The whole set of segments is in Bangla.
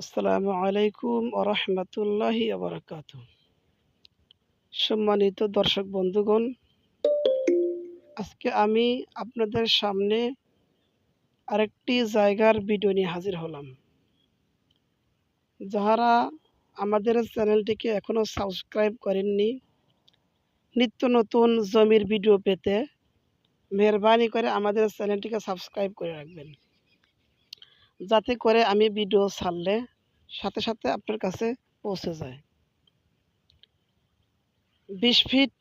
আসসালামু আলাইকুম আরহামতুল্লাহি আবরাকাত সম্মানিত দর্শক বন্ধুগণ, আজকে আমি আপনাদের সামনে আরেকটি জায়গার ভিডিও নিয়ে হাজির হলাম। যাহারা আমাদের চ্যানেলটিকে এখনও সাবস্ক্রাইব করেননি, নিত্য নতুন জমির ভিডিও পেতে মেহরবানি করে আমাদের চ্যানেলটিকে সাবস্ক্রাইব করে রাখবেন। যাতে করে আমি ভিডিও ছাড়লে সাথে সাথে আপনার কাছে পৌঁছে যায়। বিশ ফিট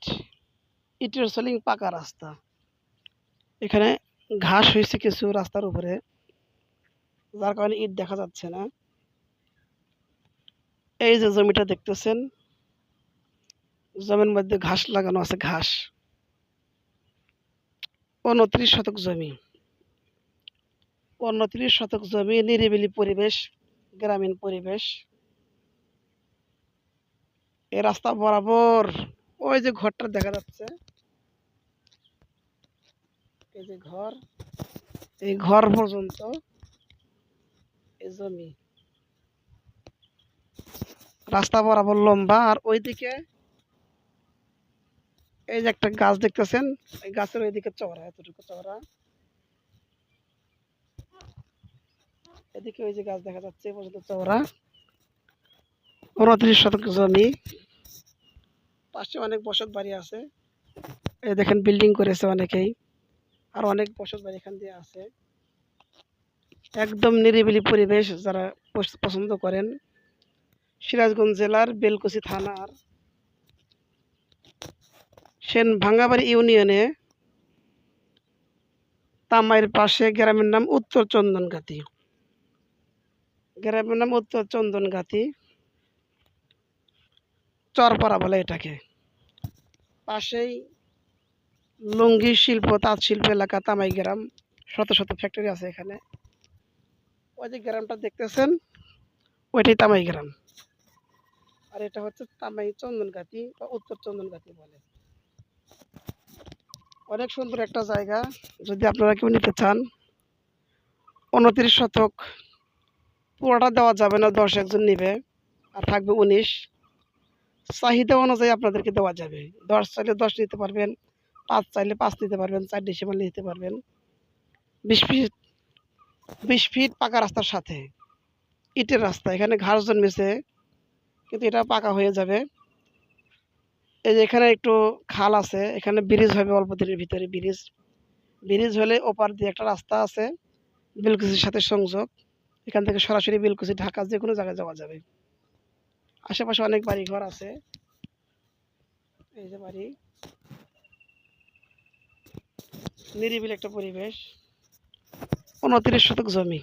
ইটের সলিং পাকা রাস্তা। এখানে ঘাস হয়েছে কিছু রাস্তার উপরে, যার কারণে ইট দেখা যাচ্ছে না। এই যে জমিটা দেখতেছেন, জমির মধ্যে ঘাস লাগানো আছে, ঘাস। উনত্রিশ শতক জমি। উনত্রিশ শতক জমি, নিরিবিলি পরিবেশ, গ্রামীণ পরিবেশ। এই রাস্তা বরাবর ওই যে ঘরটা দেখা যাচ্ছে। এই যে ঘর, এই ঘর পর্যন্ত এই জমি। রাস্তা বরাবর লম্বা আর ওইদিকে এই যে একটা গাছ দেখতেছেন এই গাছের ওইদিকে চওড়া, এতটুকু চওড়া। এদিকে ওই যে গাছ দেখা যাচ্ছে পর্যন্ত চওড়া উনত্রিশ শতক জমি। পাশে অনেক বসত বাড়ি আছে। এই দেখেন বিল্ডিং করেছে অনেকেই। আর অনেক বসত বাড়ি এখান দিয়ে আছে। একদম নিরিবিলি পরিবেশ যারা পছন্দ করেন। সিরাজগঞ্জ জেলার বেলকুচি থানার সেন ভাঙ্গাবাড়ি ইউনিয়নে তামাইয়ের পাশে গ্রামের নাম উত্তর চন্দনগাতি। গ্রামের নাম উত্তর চন্দনগাতি চরপাড়া বলে এটাকে। পাশেই লুঙ্গি শিল্প, তাঁত শিল্প এলাকা, তামাই গ্রাম, শত শত ফ্যাক্টরি আছে এখানে। ওই যে গ্রামটা দেখতেছেন, ওইটাই তামাই গ্রাম। আর এটা হচ্ছে তামাই চন্দনগাতি বা উত্তর চন্দনগাতি বলে। অনেক সুন্দর একটা জায়গা। যদি আপনারা কেউ নিতে চান, উনত্রিশ শতক পুরোটা দেওয়া যাবে না, দশ একজন নেবে। আর থাকবে উনিশ। চাহিদা অনুযায়ী আপনাদেরকে দেওয়া যাবে। দশ চাইলে দশ নিতে পারবেন, পাঁচ চাইলে পাঁচ নিতে পারবেন, চার ডিসেম্বর নিতে পারবেন। বিশ ফিট বিশ ফিট পাকা রাস্তার সাথে। ইটের রাস্তা, এখানে ঘাস জন্মেছে, কিন্তু এটা পাকা হয়ে যাবে। এই যে এখানে একটু খাল আছে, এখানে ব্রিজ হবে অল্প দিনের ভিতরে, ব্রিজ। ব্রিজ হলে ওপার দিয়ে একটা রাস্তা আছে বেলকুচির সাথে সংযোগ। এখান থেকে সরাসরি বেলকুচি, ঢাকা, যে কোনো জায়গায় যাওয়া যাবে। আশেপাশে অনেক বাড়ি ঘর আছে। এই যে বাড়ি। নিরিবিলি একটা পরিবেশ। উনত্রিশ শতক জমি।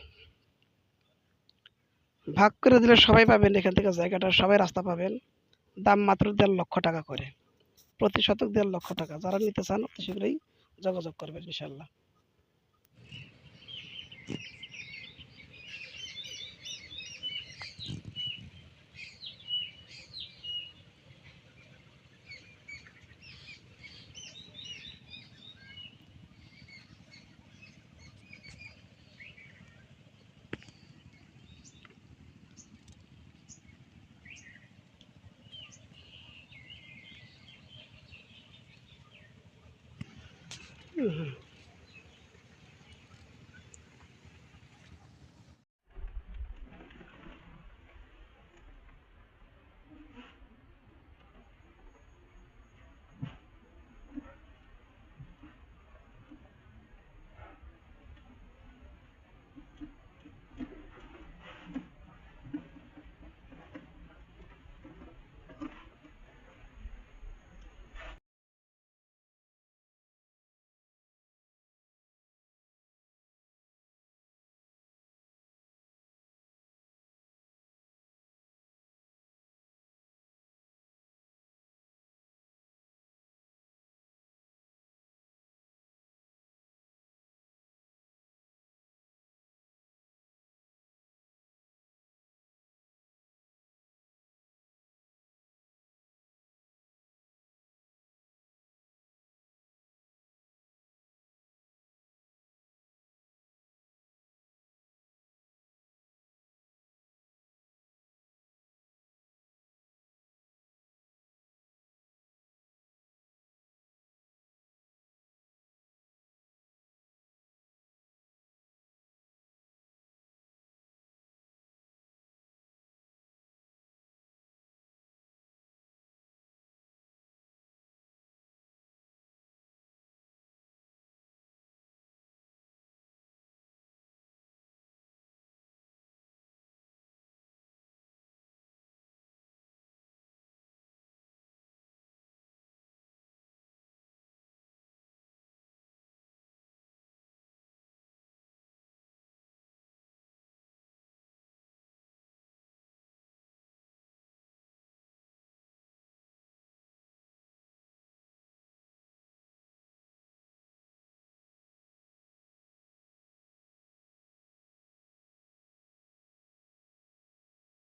ভাগ করে দিলে সবাই পাবেন এখান থেকে জায়গাটা, সবাই রাস্তা পাবেন। দাম মাত্র দেড় লক্ষ টাকা করে। প্রতি শতক দেড় লক্ষ টাকা। যারা নিতে চান, অতি শীঘ্রই যোগাযোগ করবেন ইনশাল্লাহ হুম